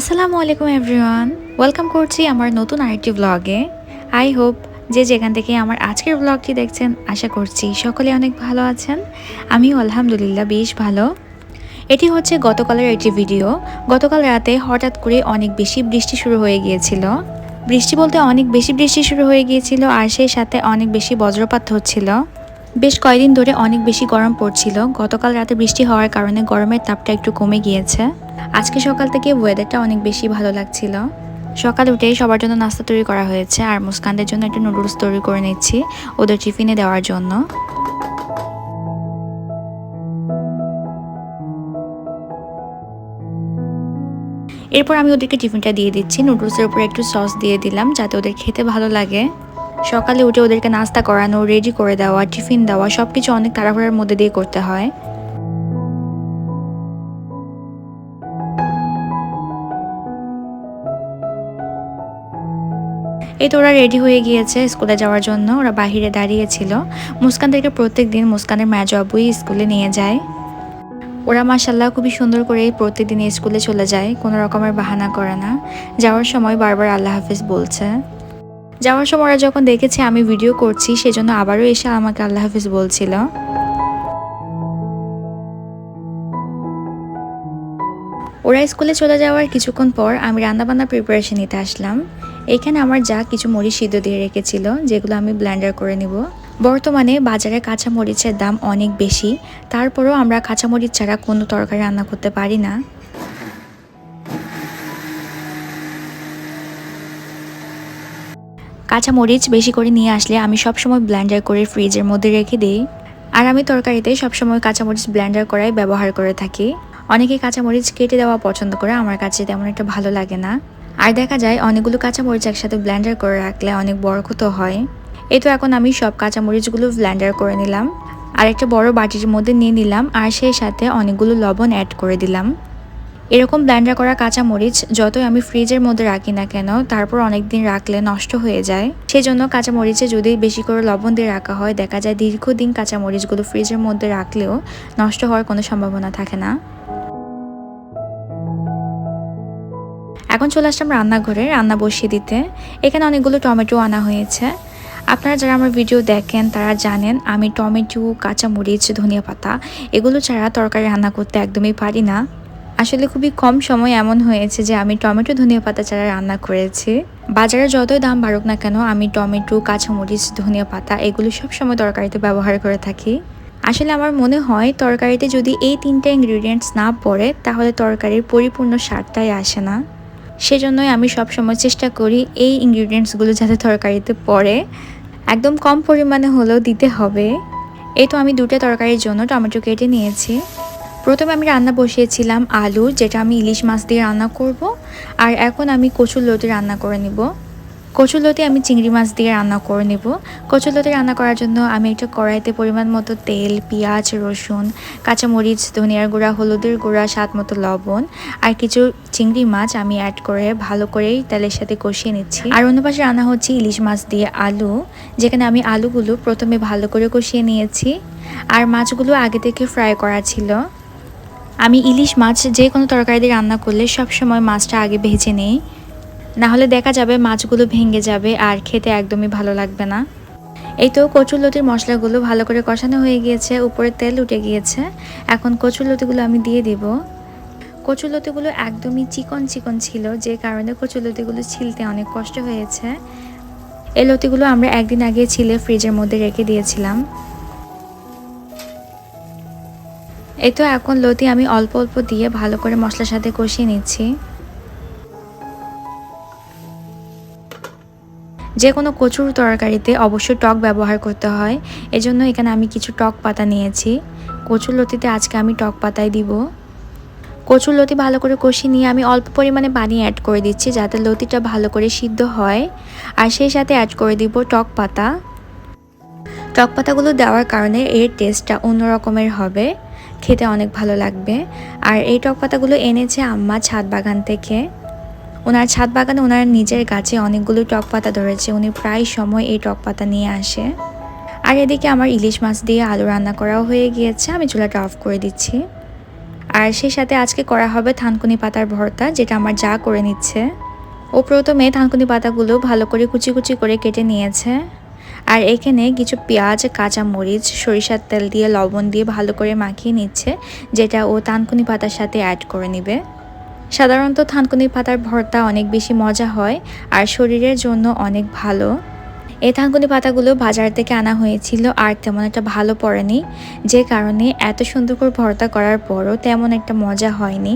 আসসালামু আলাইকুম everyone. Welcome করছি আমার নতুন আরেকটি ব্লগে আই হোপ যে যেখান থেকে আমার আজকের ব্লগটি দেখছেন, আশা করছি সকলে অনেক ভালো আছেন। আমিও আলহামদুলিল্লাহ বেশ ভালো। এটি হচ্ছে গতকালের একটি ভিডিও গতকাল রাতে হঠাৎ করে অনেক বেশি বৃষ্টি শুরু হয়ে গিয়েছিল। বৃষ্টি বলতে অনেক বেশি বৃষ্টি শুরু হয়ে গিয়েছিল আর সেই সাথে অনেক বেশি বজ্রপাত হচ্ছিল। বেশ কয়েকদিন ধরে অনেক বেশি গরম পড়ছিল। গতকাল রাতে বৃষ্টি হওয়ার কারণে গরমের তাপটা একটু কমে গিয়েছে। আজকে সকাল থেকে ওয়েদারটা অনেক বেশি ভালো লাগছিল। সকাল উঠেই সবার জন্য নাস্তা তৈরি করা হয়েছে আর মুস্কানদের জন্য একটা নুডলস তৈরি করে নিচ্ছি ওদের টিফিনে দেওয়ার জন্য। এরপর আমি ওদেরকে টিফিনটা দিয়ে দিচ্ছি। নুডলসের উপরে একটু সস দিয়ে দিলাম যাতে ওদের খেতে ভালো লাগে। সকালে উঠে ওদেরকে নাস্তা করানো রেডি করে দেওয়া টিফিন দেওয়া সব কিছু অনেক তাড়াহুড়ার মধ্যে দিয়ে করতে হয়। এই তো ওরা রেডি হয়ে গিয়েছে স্কুলে যাওয়ার জন্য। ওরা বাহিরে দাঁড়িয়েছিল মুস্কানদেরকে প্রত্যেক দিন মুস্কানের ম্যাজ আবুই স্কুলে নিয়ে যায়। ওরা মাসাল্লাহ খুবই সুন্দর করে প্রতিদিন স্কুলে চলে যায়। কোনো রকমের বাহানা করে না। যাওয়ার সময় বারবার আল্লাহ হাফিজ বলছে। যাওয়ার সময় ওরা যখন দেখেছে আমি ভিডিও করছি, সেজন্য আবারও এসে আমাকে আল্লাহ হাফিজ বলছিল। ওরা স্কুলে চলে যাওয়ার কিছুক্ষণ পর আমি রান্নাবান্নার প্রিপারেশন নিতে আসলাম। এখানে আমার যা কিছু মরিচ সিদ্ধ দিয়ে রেখেছিল, যেগুলো আমি ব্ল্যান্ডার করে নিব। বর্তমানে বাজারে কাঁচা মরিচের দাম অনেক বেশি, তারপরেও আমরা কাঁচা মরিচ ছাড়া কোনো তরকারি রান্না করতে পারি না। কাঁচা মরিচ বেশি করে নিয়ে আসলে আমি সবসময় ব্লেন্ডার করে ফ্রিজের মধ্যে রেখে দিই। আর আমি তরকারিতে সবসময় কাঁচামরিচ ব্লেন্ডার করাই ব্যবহার করে থাকি। অনেকে কাঁচামরিচ কেটে দেওয়া পছন্দ করে, আমার কাছে তেমন একটা ভালো লাগে না। আর দেখা যায়, অনেকগুলো কাঁচামরিচ একসাথে ব্লেন্ডার করে রাখলে অনেক বরকত হয়। এই তো এখন আমি সব কাঁচামরিচগুলো ব্লেন্ডার করে নিলাম। আর একটা বড় বাটির মধ্যে নিয়ে নিলাম, আর সেই সাথে অনেকগুলো লবণ অ্যাড করে দিলাম। এরকম ব্লেন্ডার করা কাঁচামরিচ যতই আমি ফ্রিজের মধ্যে রাখি না কেন, তারপর অনেক দিন রাখলে নষ্ট হয়ে যায়। সেই জন্য কাঁচামরিচে যদি বেশি করে লবণ দিয়ে রাখা হয়, দেখা যায় দীর্ঘদিন কাঁচামরিচগুলো ফ্রিজের মধ্যে রাখলেও নষ্ট হওয়ার কোনো সম্ভাবনা থাকে না। এখন চলে আসলাম রান্নাঘরে, রান্না বসিয়ে দিতে। এখানে অনেকগুলো টমেটো আনা হয়েছে। আপনারা যারা আমার ভিডিও দেখেন, তারা জানেন আমি টমেটো, কাঁচামরিচ, ধনিয়া পাতা, এগুলো ছাড়া তরকারি রান্না করতে একদমই পারি না। আসলে খুবই কম সময় এমন হয়েছে যে আমি টমেটো, ধনিয়া পাতা ছাড়া রান্না করেছি। বাজারে যতই দাম বাড়ুক না কেন, আমি টমেটো, কাঁচামরিচ, ধনিয়া পাতা এগুলো সব সময় তরকারিতে ব্যবহার করে থাকি। আসলে আমার মনে হয় তরকারিতে যদি এই তিনটা ইনগ্রিডিয়েন্টস না পড়ে, তাহলে তরকারির পরিপূর্ণ স্বাদটাই আসে না। সেজন্যই আমি সবসময় চেষ্টা করি এই ইনগ্রিডিয়েন্টসগুলো যাতে তরকারিতে পড়ে। একদম কম পরিমাণে হলেও দিতে হবে। এই তো আমি দুটো তরকারির জন্য টমেটো কেটে নিয়েছি। প্রথমে আমি রান্না বসিয়েছিলাম আলু, যেটা আমি ইলিশ মাছ দিয়ে রান্না করব, আর এখন আমি কচুর লতি রান্না করে নিব। কচুলতি আমি চিংড়ি মাছ দিয়ে রান্না করে নেব। কচুলতি রান্না করার জন্য আমি একটা কড়াইতে পরিমাণ মতো তেল, পেঁয়াজ, রসুন, কাঁচামরিচ, ধনিয়ার গুঁড়া, হলুদের গুঁড়া, স্বাদ মতো লবণ, আর কিছু চিংড়ি মাছ আমি অ্যাড করে ভালো করেই তেলের সাথে কষিয়ে নিচ্ছি। আর অন্য পাশে রান্না হচ্ছে ইলিশ মাছ দিয়ে আলু, যেখানে আমি আলুগুলো প্রথমে ভালো করে কষিয়ে নিয়েছি। আর মাছগুলো আগে থেকে ফ্রাই করা ছিল। আমি ইলিশ মাছ যে কোনো তরকারি দিয়ে রান্না করলে সবসময় মাছটা আগে ভেজে নেই। না হলে দেখা যাবে মাছগুলো ভেঙে যাবে আর খেতে একদমই ভালো লাগবে না। এই তো কচুরলতির মশলাগুলো ভালো করে কষানো হয়ে গিয়েছে, উপরে তেল উঠে গিয়েছে। এখন কচুরলতিগুলো আমি দিয়ে দিব। কচুরলতিগুলো একদমই চিকন চিকন ছিল, যে কারণে কচুরলতিগুলো ছিলতে অনেক কষ্ট হয়েছে। এই লতিগুলো আমরা একদিন আগে ছিলে ফ্রিজের মধ্যে রেখে দিয়েছিলাম। এই তো এখন লতি আমি অল্প অল্প দিয়ে ভালো করে মশলার সাথে কষিয়ে নিচ্ছি। যে কোনো কচুর তরকারিতে অবশ্যই টক ব্যবহার করতে হয়। এজন্য এখানে আমি কিছু টক পাতা নিয়েছি। কচুর লতিতে আজকে আমি টক পাতায় দিব। কচুর লতি ভালো করে কষিয়ে নিয়ে আমি অল্প পরিমাণে পানি অ্যাড করে দিচ্ছি যাতে লতিটা ভালো করে সিদ্ধ হয়। আর সেই সাথে অ্যাড করে দিব টক পাতা। টক পাতাগুলো দেওয়ার কারণে এর টেস্টটা অন্যরকমের হবে। খেতে অনেক ভালো লাগবে। আর এই টক পাতাগুলো এনেছে আম্মা ছাদ বাগান থেকে। ওনার ছাদ বাগানে ওনার নিজের গাছে অনেকগুলো টক পাতা ধরেছে। উনি প্রায় সময় এই টক পাতা নিয়ে আসে। আর এদিকে আমার ইলিশ মাছ দিয়ে আলু রান্না করাও হয়ে গিয়েছে। আমি চুলাটা অফ করে দিচ্ছি। আর সেই সাথে আজকে করা হবে থানকুনি পাতার ভর্তা, যেটা আমার যা করে নিচ্ছে। ও প্রথমে থানকুনি পাতাগুলো ভালো করে কুচি কুচি করে কেটে নিয়েছে। আর এখানে কিছু পেঁয়াজ কাঁচা মরিচ সরিষার তেল দিয়ে, লবণ দিয়ে ভালো করে মাখিয়ে নিচ্ছে, যেটা ও থানকুনি পাতার সাথে অ্যাড করে নেবে। সাধারণত থানকুনি পাতার ভর্তা অনেক বেশি মজা হয় আর শরীরের জন্য অনেক ভালো। এই থানকুনি পাতাগুলো বাজার থেকে আনা হয়েছিল আর তেমন একটা ভালো পড়েনি, যে কারণে এত সুন্দর করে ভর্তা করার পরও তেমন একটা মজা হয়নি।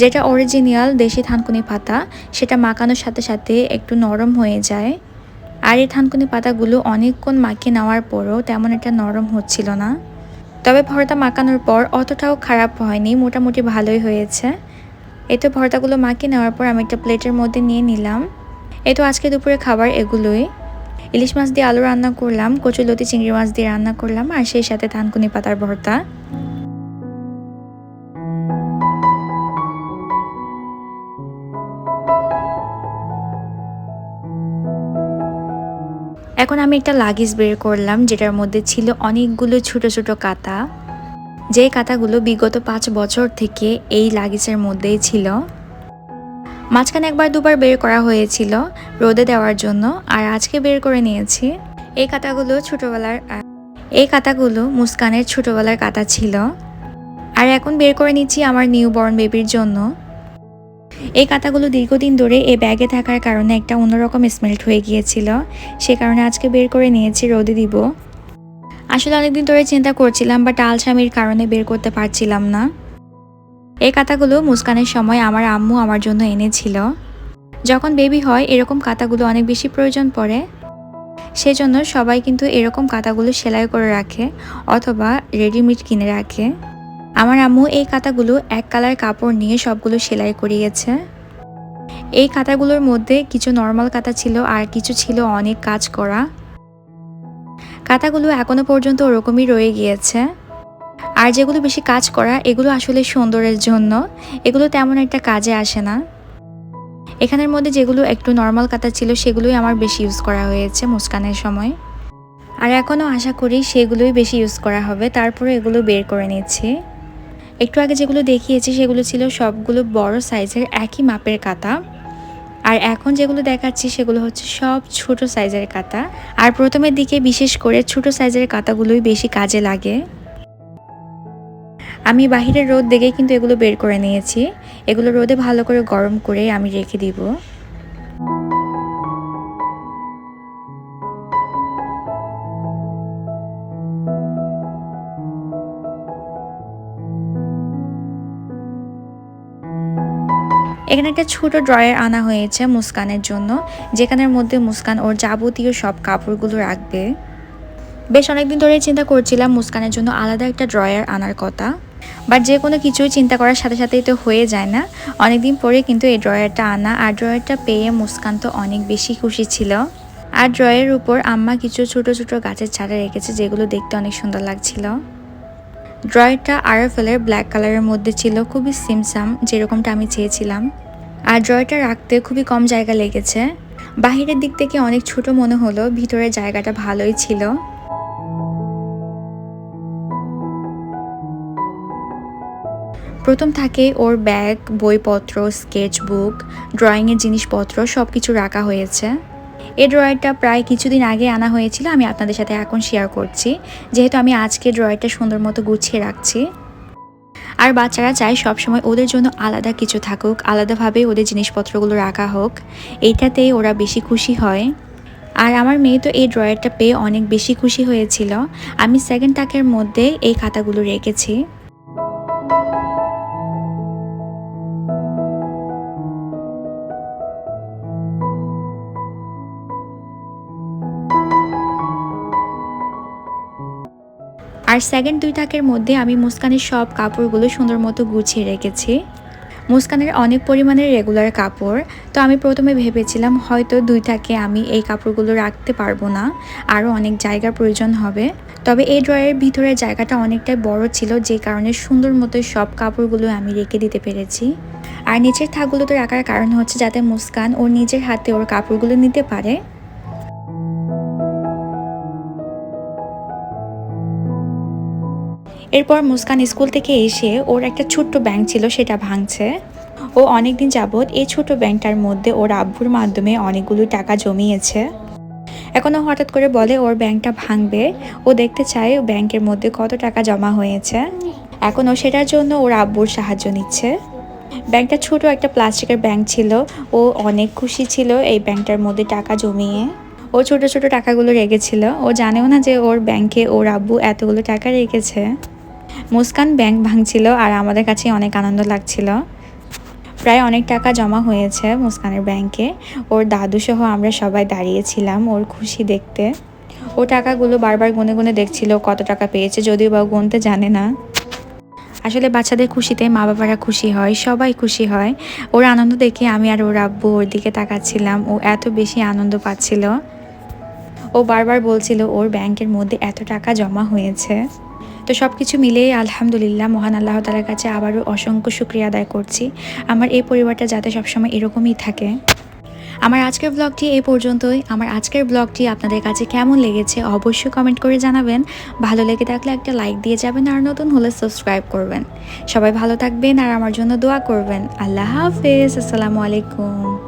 যেটা অরিজিনাল দেশি থানকুনি পাতা, সেটা মাখানোর সাথে সাথে একটু নরম হয়ে যায়। আর এই থানকুনি পাতাগুলো অনেকক্ষণ মাখিয়ে নেওয়ার পরও তেমন একটা নরম হচ্ছিল না। তবে ভর্তা মাখানোর পর অতটাও খারাপ হয়নি, মোটামুটি ভালোই হয়েছে। এই তো ভর্তাগুলো মাখিয়ে নেওয়ার পর আমি একটা প্লেটের মধ্যে নিয়ে নিলাম। এই তো আজকে দুপুরে খাবার এগুলোই। ইলিশ মাছ দিয়ে আলু রান্না করলাম কচুলতি চিংড়ি মাছ দিয়ে রান্না করলাম, আর সেই সাথে থানকুনি পাতার ভর্তা। এখন আমি একটা লাগেজ বের করলাম, যেটার মধ্যে ছিল অনেকগুলো ছোট ছোট কাতা। যে কাতাগুলো বিগত পাঁচ বছর থেকে এই লাগেজের মধ্যেই ছিল। মাঝখানে একবার দুবার বের করা হয়েছিল রোদে দেওয়ার জন্য, আর আজকে বের করে নিয়েছি। এই কাতাগুলো ছোটবেলার এই কাতাগুলো মুস্কানের ছোটবেলার কাতা ছিল। আর এখন বের করে নিচ্ছি আমার নিউ বর্ন বেবির জন্য। এই কাতাগুলো দীর্ঘদিন ধরে এই ব্যাগে থাকার কারণে একটা অন্যরকম স্মেল্ট হয়ে গিয়েছিল। সে কারণে আজকে বের করে নিয়েছি, রোদে দিব। আসলে অনেকদিন ধরে চিন্তা করছিলাম বাট আলসামির কারণে বের করতে পারছিলাম না। এই কাতাগুলো মুস্কানের সময় আমার আম্মু আমার জন্য এনেছিল। যখন বেবি হয়, এরকম কাতাগুলো অনেক বেশি প্রয়োজন পড়ে। সেজন্য সবাই কিন্তু এরকম কাতাগুলো সেলাই করে রাখে, অথবা রেডিমেড কিনে রাখে। আমার আম্মু এই কাতাগুলো এক কালার কাপড় নিয়ে সবগুলো সেলাই করিয়েছে। এই কাতাগুলোর মধ্যে কিছু নর্মাল কাতা ছিল আর কিছু ছিল অনেক কাজ করা। কাতাগুলো এখনও পর্যন্ত ওরকমই রয়ে গিয়েছে। আর যেগুলো বেশি কাজ করা, এগুলো আসলে সুন্দরের জন্য। এগুলো তেমন একটা কাজে আসে না। এখানের মধ্যে যেগুলো একটু নর্মাল কাতা ছিল, সেগুলোই আমার বেশি ইউজ করা হয়েছে মুস্কানের সময়। আর এখনও আশা করি সেগুলোই বেশি ইউজ করা হবে। তারপরে এগুলো বের করে নিচ্ছি। একটু আগে যেগুলো দেখিয়েছি, সেগুলো ছিল সবগুলো বড় সাইজের একই মাপের কাতা আর এখন যেগুলো দেখাচ্ছি, সেগুলো হচ্ছে সব ছোট সাইজের কাতা আর প্রথমের দিকে বিশেষ করে ছোট সাইজের কাতাগুলোই বেশি কাজে লাগে। আমি বাহিরের রোদ দেখে কিন্তু এগুলো বের করে নিয়েছি। এগুলো রোদে ভালো করে গরম করে আমি রেখে দিব। এখানে একটা ছোট ড্রয়ার আনা হয়েছে মুস্কানের জন্য, যেখানের মধ্যে মুস্কান ওর যাবতীয় সব কাপড়গুলো রাখবে। বেশ অনেকদিন ধরেই চিন্তা করছিলাম মুস্কানের জন্য আলাদা একটা ড্রয়ার আনার কথা। বাট যে কোনো কিছুই চিন্তা করার সাথে সাথেই তো হয়ে যায় না। অনেকদিন পরে কিন্তু এই ড্রয়ারটা আনা, আর ড্রয়ারটা পেয়ে মুস্কান তো অনেক বেশি খুশি ছিল। আর ড্রয়ের উপর আম্মা কিছু ছোট ছোট গাছের ছাড়া রেখেছে, যেগুলো দেখতে অনেক সুন্দর লাগছিল। ড্রয়ারটা আরএফএলের ব্ল্যাক কালারের মধ্যে ছিল, খুবই সিমসাম, যেরকমটা আমি চেয়েছিলাম। আর ড্রয়ারটা রাখতে খুবই কম জায়গা লেগেছে। বাহিরের দিক থেকে অনেক ছোট মনে হলো, ভিতরের জায়গাটা ভালোই ছিল। প্রথম থাকে ওর ব্যাগ বইপত্র স্কেচ বুক ড্রয়িংয়ের জিনিসপত্র সব কিছু রাখা হয়েছে। এই ড্রয়ারটা প্রায় কিছুদিন আগে আনা হয়েছিল, আমি আপনাদের সাথে এখন শেয়ার করছি। যেহেতু আমি আজকে ড্রয়ারটা সুন্দর মতো গুছিয়ে রাখছি। আর বাচ্চারা চায় সবসময় ওদের জন্য আলাদা কিছু থাকুক, আলাদাভাবে ওদের জিনিসপত্রগুলো রাখা হোক। এইটাতেই ওরা বেশি খুশি হয়। আর আমার মেয়ে তো এই ড্রয়ারটা পেয়ে অনেক বেশি খুশি হয়েছিল। আমি সেকেন্ড তাকের মধ্যে এই খাতাগুলো রেখেছি। আর সেকেন্ড দুই থাকের মধ্যে আমি মুস্কানের সব কাপড়গুলো সুন্দর মতো গুছিয়ে রেখেছি। মুস্কানের অনেক পরিমাণের রেগুলার কাপড়। তো আমি প্রথমে ভেবেছিলাম হয়তো দুই থাকে আমি এই কাপড়গুলো রাখতে পারব না। আরও অনেক জায়গার প্রয়োজন হবে। তবে এই ড্রয়ের ভিতরে জায়গাটা অনেকটাই বড় ছিল, যে কারণে সুন্দর মতো সব কাপড়গুলো আমি রেখে দিতে পেরেছি। আর নিচের থাকগুলোতে রাখার কারণ হচ্ছে যাতে মুস্কান ওর নিজের হাতে ওর কাপড়গুলো নিতে পারে। এরপর মুস্কান স্কুল থেকে এসে ওর একটা ছোট্ট ব্যাংক ছিল, সেটা ভাঙছে। ও অনেকদিন যাবৎ এই ছোট ব্যাংকটার মধ্যে ওর আব্বুর মাধ্যমে অনেকগুলো টাকা জমিয়েছে। এখনও হঠাৎ করে বলে ওর ব্যাংকটা ভাঙবে। ও দেখতে চায় ও ব্যাংকের মধ্যে কত টাকা জমা হয়েছে। এখন ও সেটার জন্য ওর আব্বুর সাহায্য নিচ্ছে। ব্যাংকটা ছোট একটা প্লাস্টিকের ব্যাংক ছিল। ও অনেক খুশি ছিল এই ব্যাংকটার মধ্যে টাকা জমিয়ে। ও ছোট ছোট টাকাগুলো রেখেছিল। ও জানেও না যে ওর ব্যাংকে ওর আব্বু এতগুলো টাকা রেখেছে। মুস্কান ব্যাংক ভাঙছিল আর আমাদের কাছে অনেক আনন্দ লাগছিল। প্রায় অনেক টাকা জমা হয়েছে মুস্কানের ব্যাংকে। ওর দাদু সহ আমরা সবাই দাঁড়িয়েছিলাম ওর খুশি দেখতে। ও টাকাগুলো বারবার গুনে গুনে দেখছিল কত টাকা পেয়েছে যদিও বা গুনতে জানে না। আসলে বাচ্চাদের খুশিতে মা বাবারা খুশি হয়, সবাই খুশি হয়। ওর আনন্দ দেখে আমি আর ওর আব্বু ওর দিকে তাকাচ্ছিলাম। ও এত বেশি আনন্দ পাচ্ছিল। ও বারবার বলছিল, ওর ব্যাংকের মধ্যে এত টাকা জমা হয়েছে। তো সব কিছু মিলিয়ে আলহামদুলিল্লাহ মহান আল্লাহ তালার কাছে আবারও অসংখ্য শুক্রিয়া আদায় করছি। আমার এই পরিবারটা যাতে সবসময় এরকমই থাকে। আমার আজকের ব্লগটি এই পর্যন্তই। আমার আজকের ব্লগটি আপনাদের কাছে কেমন লেগেছে অবশ্যই কমেন্ট করে জানাবেন। ভালো লেগে থাকলে একটা লাইক দিয়ে যাবেন আর নতুন হলে সাবস্ক্রাইব করবেন। সবাই ভালো থাকবেন আর আমার জন্য দোয়া করবেন। আল্লাহ হাফেজ। আসসালামু আলাইকুম।